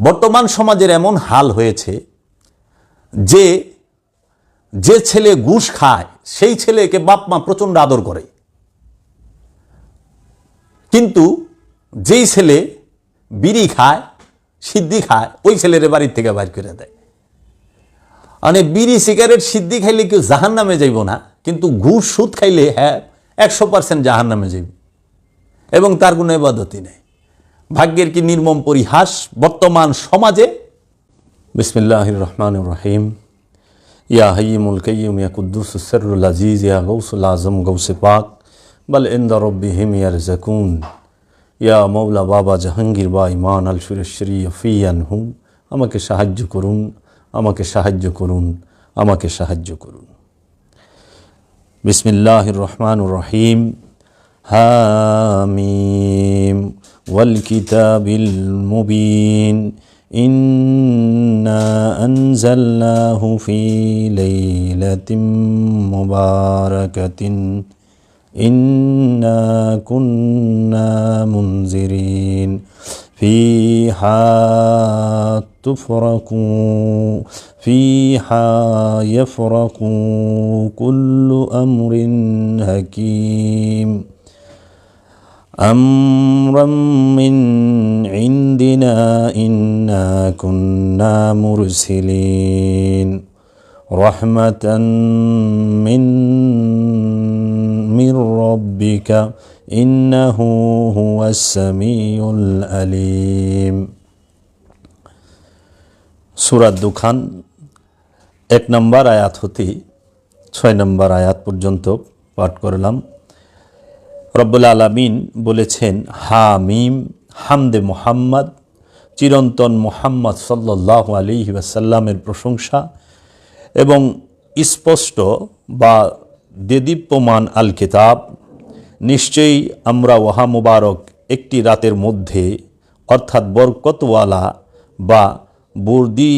বর্তমান সমাজের এমন হাল হয়েছে যে যে ছেলে ঘুষ খায়, সেই ছেলেকে বাপ মা প্রচণ্ড আদর করে। কিন্তু যেই ছেলে বিড়ি খায়, সিদ্ধি খায়, ওই ছেলের বাড়ির থেকে বাইর করে দেয়। মানে বিড়ি, সিগারেট সিদ্ধি খাইলে কেউ জাহান নামে যাইব না, কিন্তু ঘুষ, সুদ খাইলে হ্যাঁ একশো পার্সেন্ট জাহান নামে যাইব। এবং তার কোনো এবাদতি নেই। ভাগ্যের কি নির্মম পরিহাস বর্তমান সমাজে? বিসমিল্লাহ রহমান রহিম। ইয়া হাইমুল কাইয়ুম, ইয়া কুদ্দুস আজিজ, ইয়া গৌসুল আজম গৌসে পাক। বল ইন্দা রব্বিহিম ইয়ারজাকুন। ইয়া মৌলা বাবা জাহাঙ্গীর বা ইমান আল সুরেশ্বরী ফিয়ান হুম আমাকে সাহায্য করুন, আমাকে সাহায্য করুন, আমাকে সাহায্য করুন। বিসমিল্লাহ রহমান রহিম। হামিম। والكتاب المبين إنا أنزلناه في ليلة مباركة إنا كنا منذرين فيها تفرق فيها يفرق كل أمر حكيم. أمرا من عندنا إنا كنا مرسلين رحمة من من ربك إنه هو السميع العليم সুরাত দুখান এক নম্বর আয়াত হতে ছয় নম্বর আয়াত পর্যন্ত পাঠ করলাম রব্বুল আলমিন বলেছেন, হা, মিম, হামদে মোহাম্মদ, চিরন্তন মোহাম্মদ সাল্লাহ আলী ওয়াসাল্লামের প্রশংসা এবং স্পষ্ট বা দেদীপ্যমান আল কিতাব নিশ্চয়ই আমরা ওহা মুবারক একটি রাতের মধ্যে, অর্থাৎ বরকতওয়ালা বা বর্দি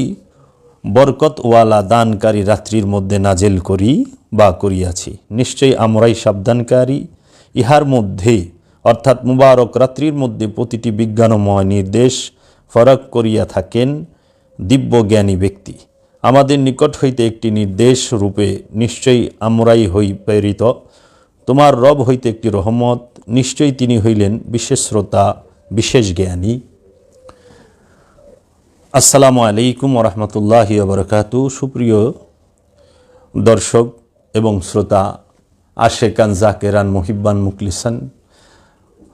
বরকতওয়ালা দানকারী রাত্রির মধ্যে নাজেল করি বা করিয়াছি। নিশ্চয়ই আমরাই সাবধানকারী ইহার মধ্যে, অর্থাৎ মুবারক রাত্রির মধ্যে প্রতিটি বিজ্ঞানময় নির্দেশ ফরক করিয়া থাকেন দিব্যজ্ঞানী ব্যক্তি। আমাদের নিকট হইতে একটি নির্দেশ রূপে নিশ্চয়ই আমরাই হই প্রেরিত। তোমার রব হইতে একটি রহমত, নিশ্চয়ই তিনি হইলেন বিশেষ শ্রোতা বিশেষ জ্ঞানী। আসসালামু আলাইকুম ওরহমতুল্লাহি বরকাতু সুপ্রিয় দর্শক এবং শ্রোতা আশেকান জাকেরান মহিব্বান মুকলিসান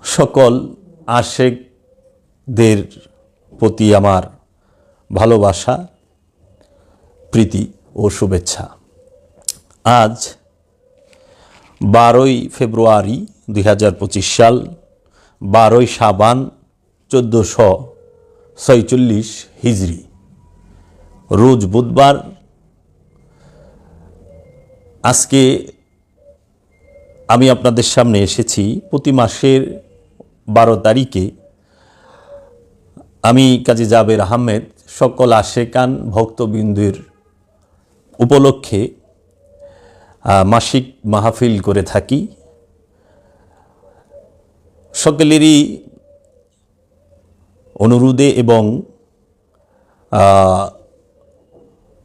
সকল আশেকদের প্রতি আমার ভালোবাসা, প্রীতি ও শুভেচ্ছা। আজ বারোই ফেব্রুয়ারি দু হাজার পঁচিশ সাল, বারোই সাবান চোদ্দোশো ছয়চল্লিশ হিজড়ি রোজ বুধবার আজকে আমি আপনাদের সামনে এসেছি প্রতি মাসের বারো তারিখে। আমি কাজী জাবের আহমেদ, সকল আশেকান ভক্তবিন্দুর উপলক্ষে মাসিক মাহফিল করে থাকি। সকলেরই অনুরোধে এবং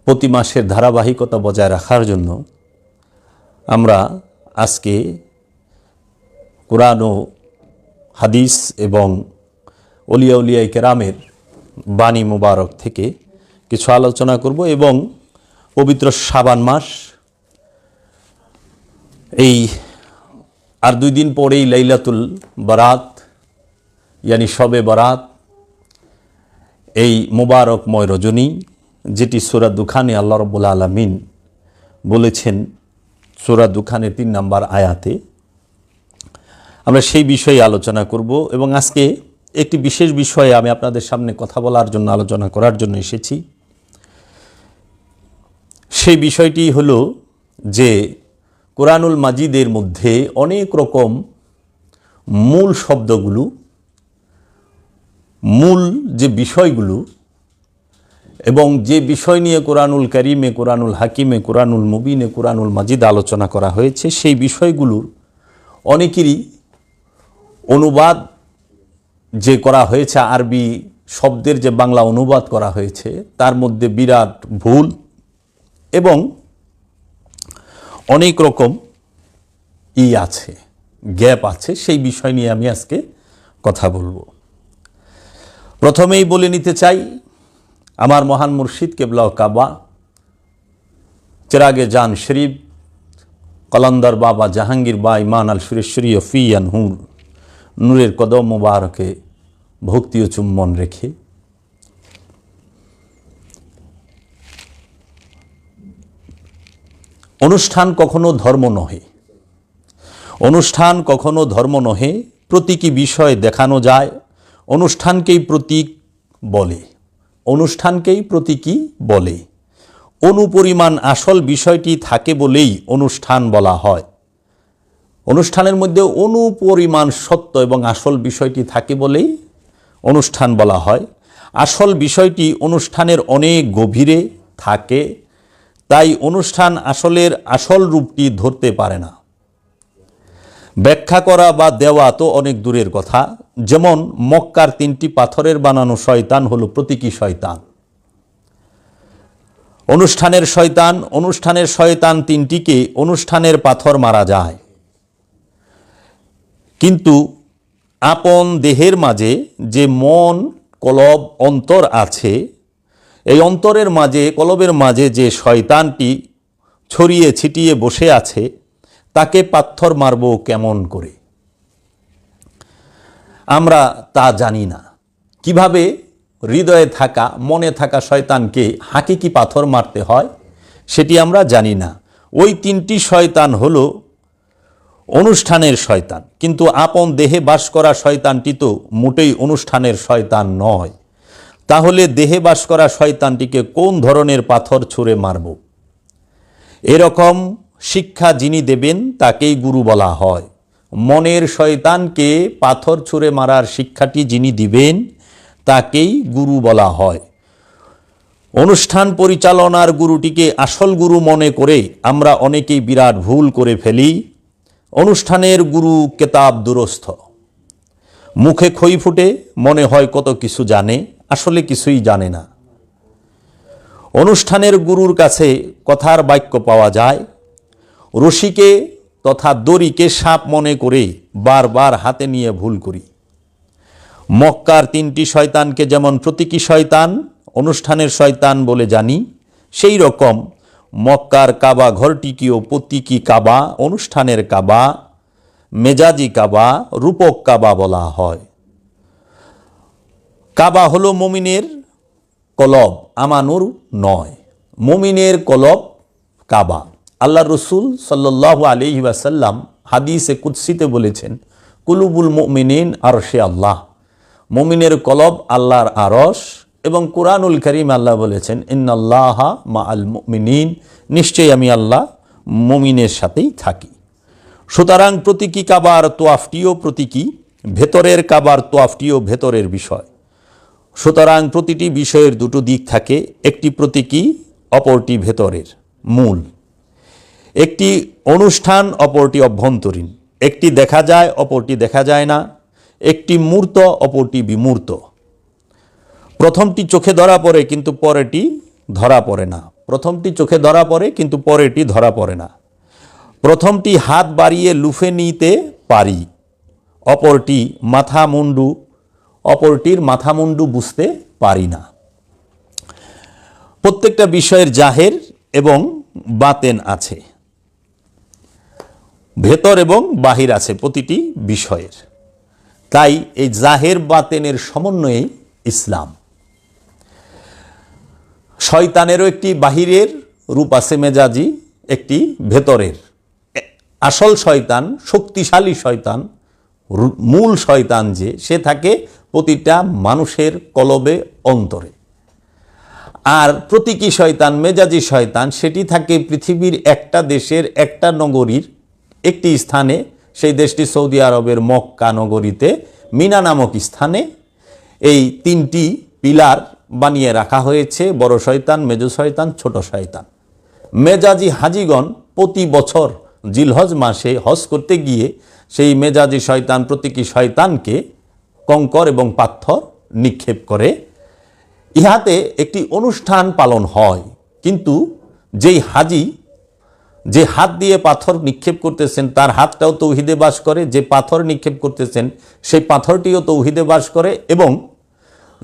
প্রতি মাসের ধারাবাহিকতা বজায় রাখার জন্য আমরা আজকে কোরআন ও হাদিস এবং অলিয়া উলিয়াই কেরামের বাণী মুবারক থেকে কিছু আলোচনা করব এবং পবিত্র সাবান মাস এই আর দুই দিন পরেই লাইলাতুল বারাত, ইয়ানি সবে বারাত, এই মোবারকময় রজনী, যেটি সুরা দুখানে আল্লাহ রব্বুল আলমিন বলেছেন সুরা দুখানের তিন নাম্বার আয়াতে আমরা সেই বিষয়ে আলোচনা করব এবং আজকে একটি বিশেষ বিষয়ে আমি আপনাদের সামনে কথা বলার জন্য, আলোচনা করার জন্য এসেছি। সেই বিষয়টি হলো যে কোরআনুল মাজিদের মধ্যে অনেক রকম মূল শব্দগুলো, মূল যে বিষয়গুলো এবং যে বিষয় নিয়ে কোরআনুল করিমে, কোরআনুল হাকিমে, কোরআনুল মুবিনে, কোরআনুল মাজিদ আলোচনা করা হয়েছে, সেই বিষয়গুলোর অনেকেরই অনুবাদ যে করা হয়েছে, আরবি শব্দের যে বাংলা অনুবাদ করা হয়েছে, তার মধ্যে বিরাট ভুল এবং অনেক রকম ই আছে, গ্যাপ আছে, সেই বিষয় নিয়ে আমি আজকে কথা বলব। প্রথমেই বলে নিতে চাই আমার মহান মুর্শিদ কেবলা কাবা, চেরাগে জান শরীফ, কলন্দর বাবা জাহাঙ্গীর বা ইমান আল সুরেশ্বরী ফিয়ান হুর, নূরের কদম মুবারকে ভক্তি ও চুম্বন রেখে। অনুষ্ঠান কখনো ধর্ম নহে। অনুষ্ঠান কখনো ধর্ম নহে, প্রতীকী বিষয় দেখানো যায়, অনুষ্ঠানকেই প্রতীক বলে। অনুষ্ঠানকেই প্রতীকী বলে। অনুপরিমাণ আসল বিষয়টি থাকে বলেই অনুষ্ঠান বলা হয়। অনুষ্ঠানের মধ্যে অনুপরিমাণ সত্য এবং আসল বিষয়টি থাকে বলেই অনুষ্ঠান বলা হয়। আসল বিষয়টি অনুষ্ঠানের অনেক গভীরে থাকে, তাই অনুষ্ঠান আসলের আসল রূপটি ধরতে পারে না। ব্যাখ্যা করা বা দেওয়া তো অনেক দূরের কথা। যেমন, মক্কার তিনটি পাথরের বানানো শয়তান হলো প্রতীকী শয়তান। অনুষ্ঠানের শয়তান অনুষ্ঠানের শয়তান তিনটিকে অনুষ্ঠানের পাথর মারা যায়। কিন্তু আপন দেহের মাঝে যে মন, কলব, অন্তর আছে, এই অন্তরের মাঝে, কলবের মাঝে যে শয়তানটি ছড়িয়ে ছিটিয়ে বসে আছে তাকে পাথর মারব কেমন করে? আমরা তা জানি না। কীভাবে হৃদয়ে থাকা, মনে থাকা শয়তানকে হাকিকি পাথর মারতে হয়, সেটি আমরা জানি না। ওই তিনটি শয়তান হল অনুষ্ঠানের শয়তান। কিন্তু আপন দেহে বাস করা শয়তানটি তো মোটেই অনুষ্ঠানের শয়তান নয়। তাহলে দেহে বাস করা শয়তানটিকে কোন ধরনের পাথর ছুঁড়ে মারব? এরকম শিক্ষা যিনি দেবেন, তাকেই গুরু বলা হয়। মনের শয়তানকে পাথর ছুঁড়ে মারার শিক্ষাটি যিনি দিবেন, তাকেই গুরু বলা হয়। অনুষ্ঠান পরিচালনার গুরুটিকে আসল গুরু মনে করে আমরা অনেকেই বিরাট ভুল করে ফেলি। অনুষ্ঠানের গুরু কেতাব দুরস্থ। মুখে খই ফুটে, মনে হয় কত কিছু জানে, আসলে কিছুই জানে না। অনুষ্ঠানের গুরুর কাছে কথার বাক্য পাওয়া যায় রশিকে তথা দড়িকে সাপ মনে করে বারবার হাতে নিয়ে ভুল করি। মক্কার তিনটি শয়তানকে যেমন প্রতীকী শয়তান, অনুষ্ঠানের শয়তান বলে জানি, সেই রকম মক্কার কাবা ঘরটিকেও প্রতীকী কাবা, অনুষ্ঠানের কাবা, মেজাজি কাবা, রূপক কাবা বলা হয়। কাবা হলো মমিনের কলব, আমানুর নয়। মমিনের কলব কাবা। আল্লাহ রসুল সাল্লাহ আলি ওয়াসাল্লাম হাদিসে কুৎসিতে বলেছেন, কুলুবুল মমিনিন আরশে আল্লাহ। মমিনের কলব আল্লাহর আরস এবং কোরআনুল করিম আল্লাহ বলেছেন, ইন্নাল্লাহ মা আল মুমিনিন। নিশ্চয়ই আমি আল্লাহ মমিনের সাথেই থাকি। সুতরাং প্রতীকী কাবার তোয়াফটিও প্রতীকী, ভেতরের কাবার তোয়াফটিও ভেতরের বিষয়। সুতরাং প্রতিটি বিষয়ের দুটো দিক থাকে, একটি প্রতীকী, অপরটি ভেতরের মূল। একটি অনুষ্ঠান, অপরটি অভ্যন্তরীণ। একটি দেখা যায়, অপরটি দেখা যায় না। একটি মূর্ত, অপরটি বিমূর্ত। প্রথমটি চোখে ধরা পড়ে, কিন্তু পরেটি ধরা পড়ে না। প্রথমটি চোখে ধরা পড়ে, কিন্তু পরেটি ধরা পড়ে না। প্রথমটি হাত বাড়িয়ে লুফে নিতে পারি। অপরটি মাথা মুন্ডু, অপরটির মাথা মুন্ডু বুঝতে পারি না। প্রত্যেকটা বিষয়ের জাহের এবং বাতেন আছে। ভেতর এবং বাহির আছে প্রতিটি বিষয়ের। তাই এই জাহের বাতেনের সমন্বয়ে ইসলাম। শয়তানেরও একটি বাহিরের, রূপ আছে মেজাজি, একটি ভেতরের। আসল শয়তান, শক্তিশালী শয়তান মূল শয়তান যে, সে থাকে প্রতিটা মানুষের কলবে অন্তরে। আর প্রতীকী শয়তান, মেজাজি শয়তান, সেটি থাকে পৃথিবীর একটা দেশের, একটা নগরীর একটি স্থানে, সেই দেশটি সৌদি আরবের মক্কা নগরীতে, মিনা নামক স্থানে এই তিনটি পিলার বানিয়ে রাখা হয়েছে, বড় শয়তান, মেজ শয়তান, ছোট শয়তান। মেজাজি হাজিগণ প্রতি বছর জিলহজ মাসে হজ করতে গিয়ে সেই মেজাজি শয়তান, প্রতীকী শয়তানকে কঙ্কর এবং পাথর নিক্ষেপ করে। ইহাতে একটি অনুষ্ঠান পালন হয়, কিন্তু যেই হাজি যে হাত দিয়ে পাথর নিক্ষেপ করতেছেন, তার হাতটাও তৌহিদে বাস করে। যে পাথর নিক্ষেপ করতেছেন, সেই পাথরটিও তৌহিদে বাস করে এবং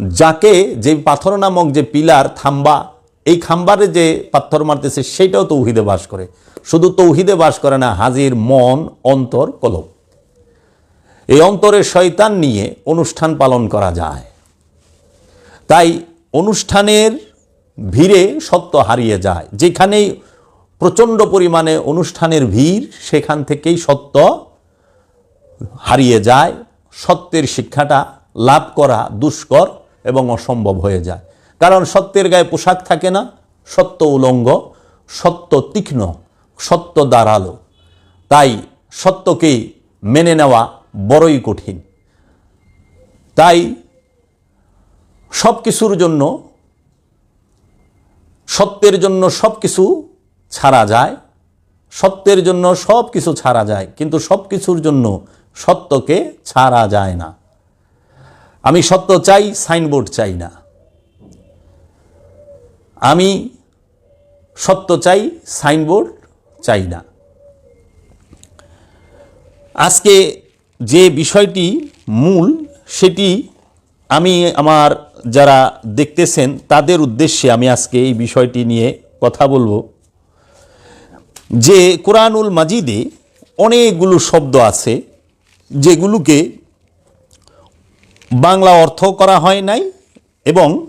যাকে যে পাথর নামক যে পিলার, থাম্বা, এই খাম্বারে যে পাথর মারতেছে, সেইটাও তৌহিদে বাস করে। শুধু তৌহিদে বাস করে না, হাজির মন, অন্তর, কলব। এই অন্তরের শয়তান নিয়ে অনুষ্ঠান পালন করা যায়। তাই অনুষ্ঠানের ভিড়ে সত্য হারিয়ে যায়। যেখানেই প্রচণ্ড পরিমাণে অনুষ্ঠানের ভিড়, সেখান থেকেই সত্য হারিয়ে যায়, সত্যের শিক্ষাটা লাভ করা দুষ্কর এবং অসম্ভব হয়ে যায়। কারণ সত্যের গায়ে পোশাক থাকে না, সত্য উলঙ্গ, সত্য তীক্ষ্ণ, সত্য দাঁড়াল। তাই সত্যকে মেনে নেওয়া বড়ই কঠিন। তাই সব কিছুর জন্য, সত্যের জন্য সব কিছু ছাড়া যায়, সত্যের জন্য সব কিছু ছাড়া যায়, কিন্তু সব কিছুর জন্য সত্যকে ছাড়া যায় না। আমি সত্য চাই, সাইনবোর্ড চাই না। আমি সত্য চাই, সাইনবোর্ড চাই না। আজকে যে বিষয়টি মূল, সেটি আমি আমার যারা দেখতেছেন, তাদের উদ্দেশ্যে আমি আজকে এই বিষয়টি নিয়ে কথা বলব। যে কোরআনুল মাজিদে অনেকগুলো শব্দ আছে যেগুলোকে বাংলা অর্থ করা হয় নাই এবং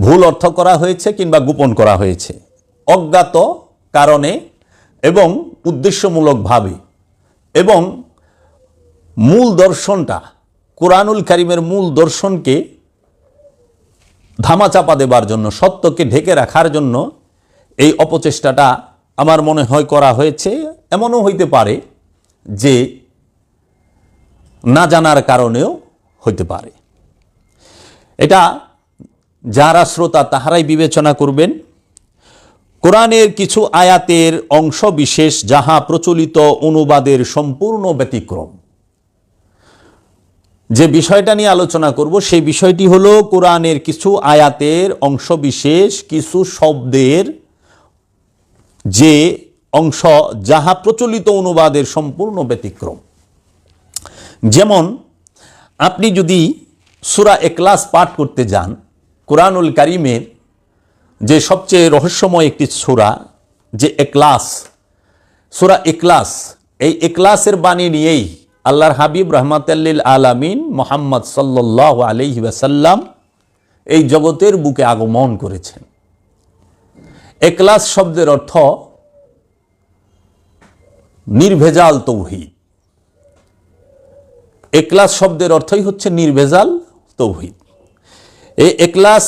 ভুল অর্থ করা হয়েছে কিংবা গোপন করা হয়েছে। অজ্ঞাত কারণে এবং উদ্দেশ্যমূলকভাবে। এবং মূল দর্শনটা, কোরআনুল কারিমের মূল দর্শনকে ধামাচাপা দেবার জন্য, সত্যকে ঢেকে রাখার জন্য এই অপচেষ্টাটা আমার মনে হয় করা হয়েছে, এমনও হইতে পারে যে না জানার কারণেও হইতে পারে। এটা যারা শ্রোতা, তাহারাই বিবেচনা করবেন। কোরআনের কিছু আয়াতের অংশ বিশেষ যাহা প্রচলিত অনুবাদের সম্পূর্ণ ব্যতিক্রম। যে বিষয়টা নিয়ে আলোচনা করব, সেই বিষয়টি হলো কোরআনের কিছু আয়াতের অংশ বিশেষ কিছু শব্দের যে অংশ যাহা প্রচলিত অনুবাদের সম্পূর্ণ ব্যতিক্রম। যেমন, আপনি যদি সুরা একলাস পাঠ করতে যান, কোরআনুল কারিমের যে সবচেয়ে রহস্যময় একটি সুরা, যে একলাস সুরা একলাস এই একলাসের বাণী নিয়েই আল্লাহর হাবিব রহমাতাল্লিল আলামিন মোহাম্মদ সাল্লাহ আলহি ওয়াসাল্লাম এই জগতের বুকে আগমন করেছেন। একলাস শব্দের অর্থ নির্ভেজাল তৌহিদ একলাস শব্দের অর্থই হচ্ছে নির্ভেজাল তৌহিদ এই একলাস,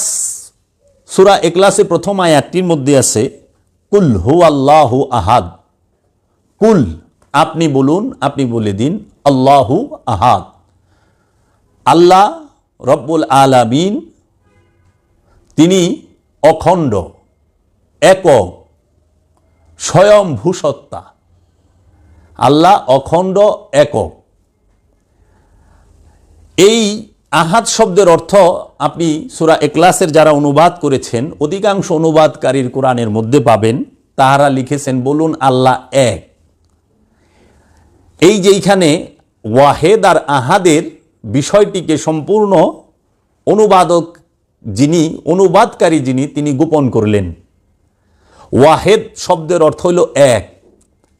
সুরা একলাসে প্রথম আয়াতটির মধ্যে আছে, কুল হু আল্লাহ আহাদ। কুল, আপনি বলুন, আপনি বলে দিন, আল্লাহু আহাদ। আল্লাহ রব্বুল আলামিন, তিনি অখণ্ড। একক স্বয়ংভূসত্তা আল্লাহ অখণ্ড একক এই আহাদ শব্দের অর্থ আপনি সুরা একলাসের যারা অনুবাদ করেছেন, অধিকাংশ অনুবাদকারীর কোরআনের মধ্যে পাবেন, তাহারা লিখেছেন, বলুন আল্লাহ এক। এই যে এইখানে ওয়াহেদ আর আহাদের বিষয়টিকে সম্পূর্ণ অনুবাদক যিনি, অনুবাদকারী যিনি, তিনি গোপন করলেন। ওয়াহেদ শব্দের অর্থ হইল এক।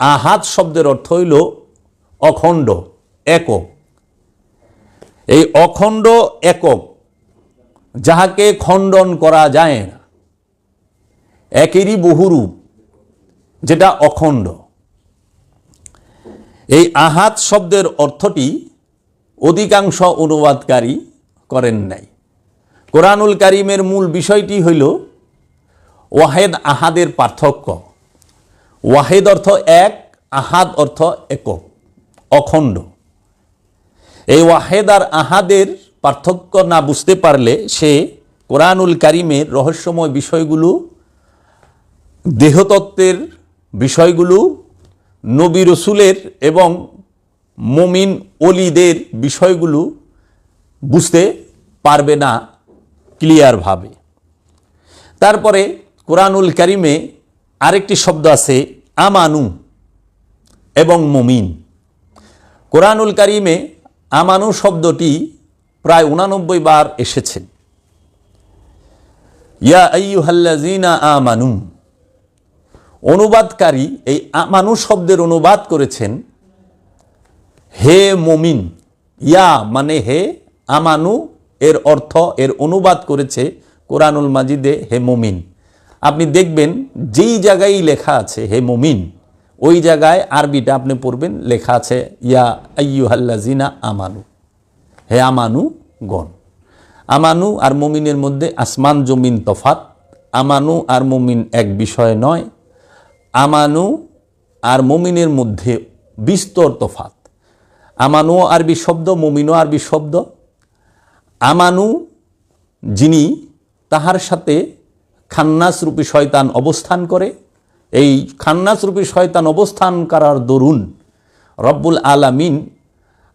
আহাদ শব্দের অর্থ হইল অখণ্ড, একক। এই অখণ্ড, একক, যাহাকে খণ্ডন করা যায় না, একেরই বহুরূপ, যেটা অখণ্ড। এই আহাত শব্দের অর্থটি অধিকাংশ অনুবাদকারী করেন নাই। কোরআনুল কারিমের মূল বিষয়টি হইল ওয়াহেদ আহাদের পার্থক্য। ওয়াহেদ অর্থ এক, আহাদ অর্থ একক, অখণ্ড। এই ওয়াহেদ আর আহাদের পার্থক্য না বুঝতে পারলে সে কোরআনুল কারিমের রহস্যময় বিষয়গুলো, দেহতত্ত্বের বিষয়গুলো, নবী রসুলের এবং মমিন অলিদের বিষয়গুলো বুঝতে পারবে না ক্লিয়ারভাবে তারপরে কোরআনুল কারিমে আরেকটি শব্দ আছে, আমানু এবং মমিন। কোরআনুল কারিমে আমানু শব্দটি প্রায় উনানব্বই বার এসেছে। ইয়া আইয়ুহাল্লাজিনা আমানু, অনুবাদকারী এই আমানু শব্দের অনুবাদ করেছেন হে মমিন। ইয়া মানে হে আমানু, এর অর্থ, এর অনুবাদ করেছে কোরআনুল মাজিদে হে মমিন। আপনি দেখবেন যেই জায়গায় লেখা আছে, হে মমিন, ওই জায়গায় আরবিটা আপনি পড়বেন, লেখা আছে, ইয়া আইয়ুহাল্লাজিনা আমানু। হে আমানু গণ। আমানু আর মমিনের মধ্যে আসমান, জমিন তফাত আমানু আর মমিন এক বিষয় নয়। আমানু আর মমিনের মধ্যে বিস্তর তফাত আমানু আরবি শব্দ, মমিনও আরবি শব্দ। আমানু যিনি, তাহার সাথে খান্নাস রূপী শয়তান অবস্থান করে। এই খান্নাস রূপী শয়তান অবস্থান করার দরুন রব্বুল আলামিন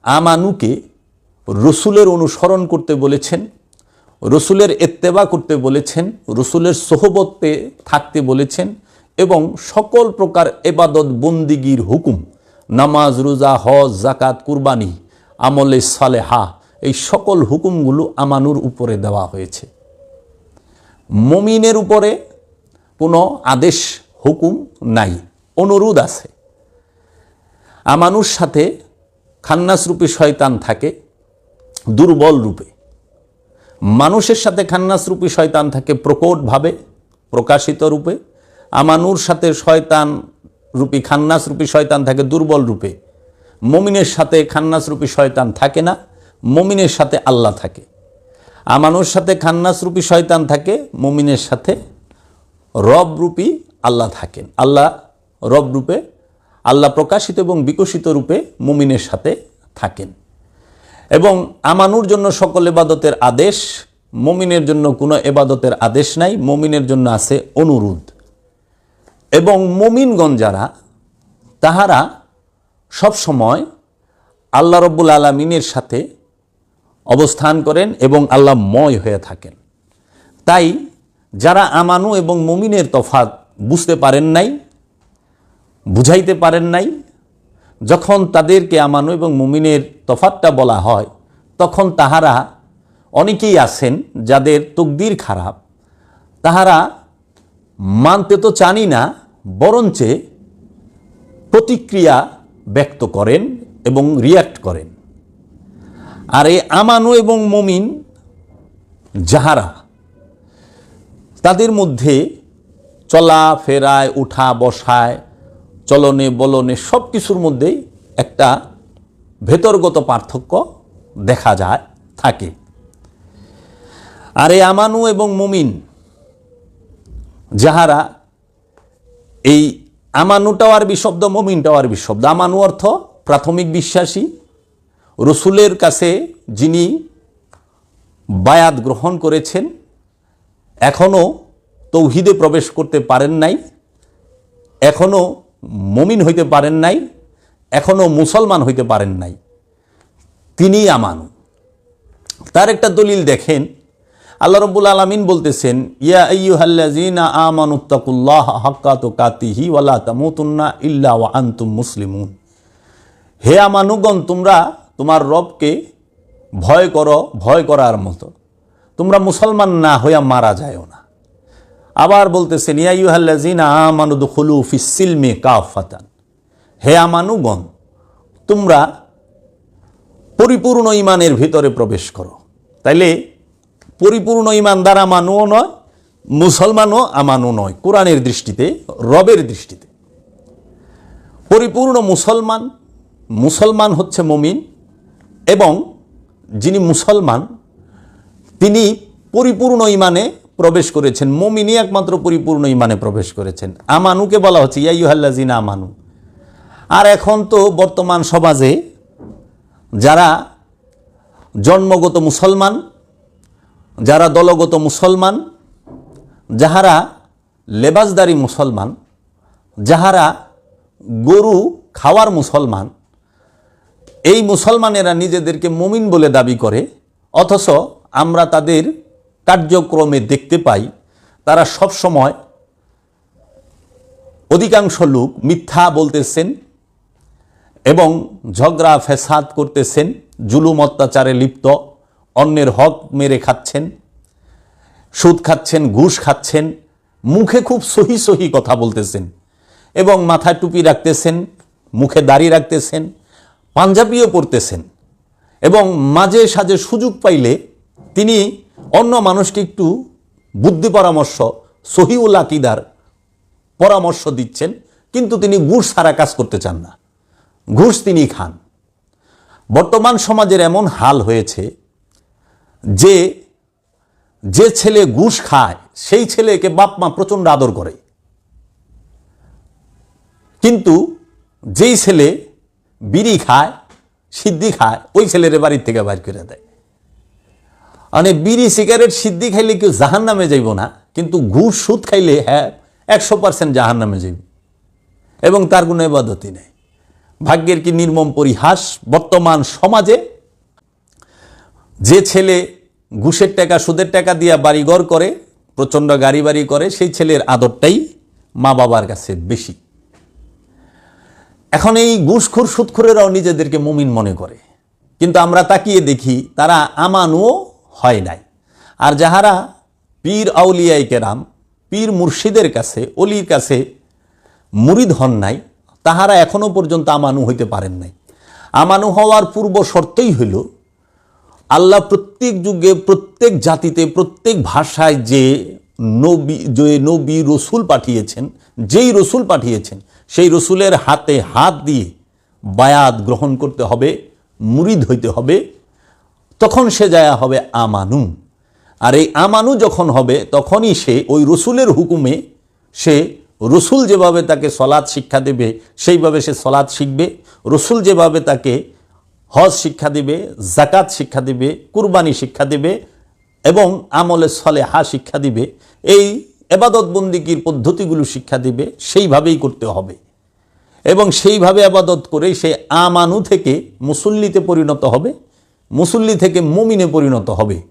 আমানুকে রসুলের অনুসরণ করতে বলেছেন, রসুলের এত্তেবা করতে বলেছেন, রসুলের সোহবতে থাকতে বলেছেন এবং সকল প্রকার এবাদত বন্দিগির হুকুম, নামাজ, রোজা, হজ জাকাত কুরবানি, আমলে সালেহা, এই সকল হুকুমগুলো আমানুর উপরে দেওয়া হয়েছে। মমিনের উপরে কোনো আদেশ, হুকুম নাই, অনুরোধ আছে। আমানুর সাথে খান্নাসরূপী শয়তান থাকে, দুর্বল রূপে। মানুষের সাথে খান্নাসরূপী শয়তান থাকে প্রকটভাবে, প্রকাশিত রূপে। আমানুর সাথে শয়তান রূপী, খান্নাস রূপী শয়তান থাকে দুর্বল রূপে। মমিনের সাথে খান্নাস রূপী শয়তান থাকে না, মমিনের সাথে আল্লাহ থাকে। আমানুর সাথে খান্নাস রূপী শয়তান থাকে, মমিনের সাথে রব রূপী আল্লাহ থাকেন। আল্লাহ রব রূপে, আল্লাহ প্রকাশিত এবং বিকশিত রূপে মুমিনের সাথে থাকেন। এবং আমানুর জন্য সকল এবাদতের আদেশ, মমিনের জন্য কোনো এবাদতের আদেশ নাই, মমিনের জন্য আছে অনুরোধ। এবং মমিনগণ যারা, তাহারা সব সময় আল্লাহ রব্বুল আলমিনের সাথে অবস্থান করেন এবং আল্লাহ ময় হয়ে থাকেন। তাই যারা আমানু এবং মমিনের তফাত বুঝতে পারেন নাই, বুঝাইতে পারেন নাই, যখন তাদেরকে আমানু এবং মুমিনের তফাতটা বলা হয়, তখন তাহারা অনেকেই আছেন যাদের তকদির খারাপ। তাহারা মানতে তো চানি না, বরঞ্চে প্রতিক্রিয়া ব্যক্ত করেন এবং রিয়াক্ট করেন। আর এই আমানু এবং মমিন যাহারা, তাদের মধ্যে চলা, ফেরায়, উঠা, বসায়, চলনে, বলনে সব কিছুর মধ্যেই একটা ভেতরগত পার্থক্য দেখা যায়, থাকে। আর এই আমানু এবং মুমিন যাহারা, এই আমানুটাও আরবি শব্দ, মমিনটাও আরবি শব্দ। আমানু অর্থ প্রাথমিক বিশ্বাসী রসুলের কাছে যিনি বায়াত গ্রহণ করেছেন, এখনও তৌহিদে প্রবেশ করতে পারেন নাই, এখনও মমিন হইতে পারেন নাই, এখনও মুসলমান হইতে পারেন নাই। তিনি আমানু। তার একটা দলিল দেখেন। আল্লাহ রব্বুল আলমিন বলতেছেন, ইয়া আইয়ুহাল্লাযীনা আমানুত্তাকুল্লাহ হাক্কা তুকাতিহি ওয়ালা তামুতুন্না ইল্লা ওয়া আনতুম মুসলিমুন। হে আমানুগণ, তোমরা তোমার রবকে ভয় করো, ভয় করার মতো। তোমরা মুসলমান না হইয়া মারা যায়ও না। আবার বলতেছেন ইয়াইহাল্লাজিনা আমানু দুখুলু ফিসিলমে কাফাতান হে আমানুগণ, তোমরা পরিপূর্ণ ইমানের ভিতরে প্রবেশ করো। তাইলে পরিপূর্ণ ইমান দ্বারা মানুও নয়, মুসলমানও আমানু নয়, কোরআনের দৃষ্টিতে, রবের দৃষ্টিতে। পরিপূর্ণ মুসলমান মুসলমান হচ্ছে মমিন এবং যিনি মুসলমান, তিনি পরিপূর্ণ ইমানে প্রবেশ করেছেন। মমিনই একমাত্র পরিপূর্ণ ইমানে প্রবেশ করেছেন। আমানুকে বলা হচ্ছে ইয়াইহাল্লাজিনা আমানু। আর এখন তো বর্তমান সমাজে যারা জন্মগত মুসলমান, যারা দলগত মুসলমান, যাহারা লেবাসদারি মুসলমান, যাহারা গরু খাওয়ার মুসলমান এই মুসলমানেরা নিজেদেরকে মুমিন বলে দাবি করে, অথচ আমরা তাদের কার্যক্রমে দেখতে পাই, তারা সব সময় অধিকাংশ লোক মিথ্যা বলতেছেন এবং ঝগড়া ফেসাদ করতেছেন, জুলুম, অত্যাচারে লিপ্ত, অন্যের হক মেরে খাচ্ছেন, সুদ খাচ্ছেন, ঘুষ খাচ্ছেন, মুখে খুব সহি সহি কথা বলতেছেন এবং মাথায় টুপি রাখতেছেন, মুখে দাড়ি রাখতেছেন পাঞ্জাবিও পরতেছেন এবং মাঝে সাঝে সুযোগ পাইলে তিনি অন্য মানুষকে একটু বুদ্ধি পরামর্শ, সহিউল আকিদার পরামর্শ দিচ্ছেন, কিন্তু তিনি ঘুষ ছাড়া কাজ করতে চান না। ঘুষ তিনি খান। বর্তমান সমাজের এমন হাল হয়েছে যে যে ছেলে ঘুষ খায়, সেই ছেলেকে বাপ মা প্রচণ্ড আদর করে। কিন্তু যেই ছেলে বিড়ি খায়, সিদ্ধি খায়, ওই ছেলের বাড়ির থেকে বাইর করে দেয়। মানে বিড়ি, সিগারেট সিদ্ধি খাইলে কেউ জাহান নামে যাইব না, কিন্তু ঘুষ, সুদ খাইলে হ্যাঁ একশো পার্সেন্ট জাহান নামে যাইব। এবং তার কোনো এবাদতি নেই। ভাগ্যের কি নির্মম পরিহাস বর্তমান সমাজে? যে ছেলে ঘুষের টাকা, সুদের টাকা দিয়া বাড়িঘর করে, প্রচণ্ড গাড়ি বাড়ি করে, সেই ছেলের আদরটাই মা বাবার কাছে বেশি। এখন এই ঘুষখোর সুদখোরেরাও নিজেদেরকে মুমিন মনে করে। কিন্তু আমরা তাকিয়ে দেখি, তারা আমানুও হয় নাই। আর যাহারা পীর আউলিয়াই কেরাম, পীর মুর্শিদের কাছে, অলির কাছে মুরিদ হন নাই, তাহারা এখনও পর্যন্ত আমানু হইতে পারেন নাই। আমানু হওয়ার পূর্ব শর্তই হইল, আল্লাহ প্রত্যেক যুগে, প্রত্যেক জাতিতে, প্রত্যেক ভাষায় যে নবী, যে নবী রসুল পাঠিয়েছেন, যেই রসুল পাঠিয়েছেন, সেই রসুলের হাতে হাত দিয়ে বায়াত গ্রহণ করতে হবে, মুরিদ হইতে হবে, তখন সে যায়া হবে আমানু। আর এই আমানু যখন হবে, তখনই সে ওই রসুলের হুকুমে সে রসুল যেভাবে তাকে সলাদ শিক্ষা দেবে, সেইভাবে সে সলাদ শিখবে। রসুল যেভাবে তাকে হজ শিক্ষা দিবে জাকাত শিক্ষা দিবে, কুরবানি শিক্ষা দেবে এবং আমলে সলে হা শিক্ষা দিবে এই এবাদত বন্দিকির পদ্ধতিগুলো শিক্ষা দিবে, সেইভাবেই করতে হবে। এবং সেইভাবে আবাদত করে সে আমানু থেকে মুসল্লিতে পরিণত হবে, মুসল্লি থেকে মমিনে পরিণত হবে।